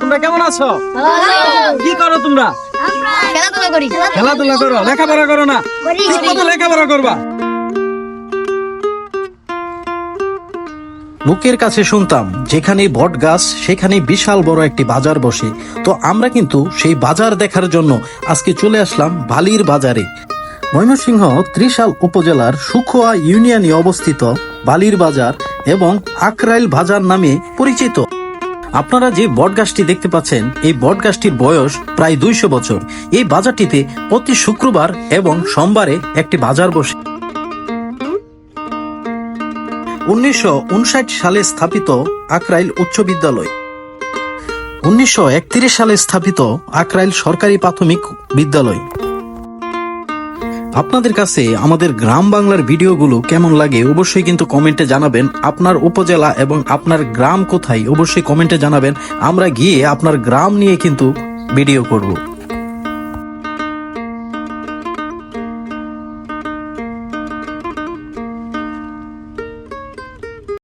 তোমরা কেমন আছো? কি করো তোমরা? খেলাধুলা করো। লেখাপড়া করো না? লেখাপড়া করবা? লোকের কাছে শুনতাম যেখানে বট গাছ সেখানে বিশাল বড় একটি বাজার বসে। তো আমরা কিন্তু সেই বাজার দেখার জন্য আজকে চলে আসলাম বালির বাজারে। ময়মনসিংহ ত্রিশাল উপজেলার সুখোয়া ইউনিয়নে অবস্থিত বালির বাজার এবং আকরাইল বাজার নামে পরিচিত। আপনারা যে বটগাছটি দেখতে পাচ্ছেন, এই বটগাছটির বয়স প্রায় দুইশো বছর। এই বাজারটিতে প্রতি শুক্রবার এবং সোমবারে একটি বাজার বসে। উনিশশো উনষাট সালে স্থাপিত আকরাইল উচ্চ বিদ্যালয়। উনিশশো একত্রিশ সালে স্থাপিত আকরাইল সরকারি প্রাথমিক বিদ্যালয়। আপনাদের কাছে আমাদের গ্রাম বাংলার ভিডিওগুলো কেমন লাগে অবশ্যই কিন্তু কমেন্টে জানাবেন। আপনার উপজেলা এবং আপনার গ্রাম কোথায় অবশ্যই কমেন্টে জানাবেন। আমরা গিয়ে আপনার গ্রাম নিয়ে কিন্তু ভিডিও করব।